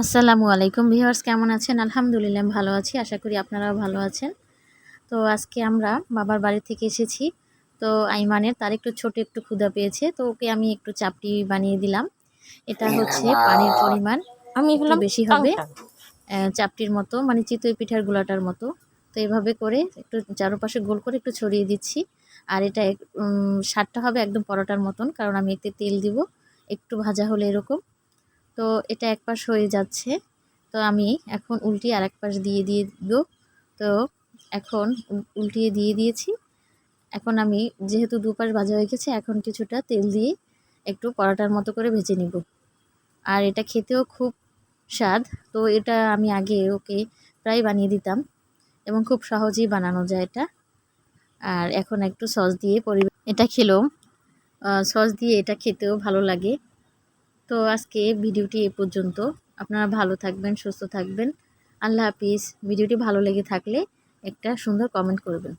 আসসালামু আলাইকুম ভিউয়ার্স কেমন আছেন? আলহামদুলিল্লাহ ভালো আছি আশা করি আপনারাও ভালো আছেন। তো আজকে আমরা বাবার বাড়ি থেকে এসেছি। তো আইমানের তার একটু ছোট একটু ক্ষুধা পেয়েছে তো ওকে আমি একটু চাপটি বানিয়ে দিলাম। এটা হচ্ছে পানির পরিমাণ আমি একটু বেশি হবে। চাপটির মতো মানে চিতই পিঠার গোলাটার মতো। তো এভাবে করে একটু চারপাশে গোল করে একটু ছড়িয়ে দিচ্ছি। আর এটা স্বাদটা হবে একদম পরোটার মতন কারণ আমি এতে তেল দিব। একটু ভাজা হলে এরকম। তো এটা এক পাশ হয়ে যাচ্ছে। তো আমি এখন উল্টিয়ে আর এক পাশ দিয়ে দিয়ে দিব। তো এখন উল- উল্টিয়ে দিয়ে দিয়েছি। এখন আমি যেহেতু দুপাশ ভাজা হয়ে গেছে, এখন কিছুটা তেল দিয়ে একটু পরোটার মতো করে ভেজে নিব। আর এটা খেতেও খুব স্বাদ। তো এটা আমি আগে ওকে প্রায় বানিয়ে দিতাম এবং খুব সহজেই বানানো যায় এটা। আর এখন একটু সস দিয়ে পরি, এটা খেলেও সস দিয়ে এটা খেতেও ভালো লাগে। তো আজকে ভিডিওটি এ পর্যন্ত। আপনারা ভালো থাকবেন, সুস্থ থাকবেন। আল্লাহ হাফিজ। ভিডিওটি ভালো লেগে থাকলে একটা সুন্দর কমেন্ট করবেন।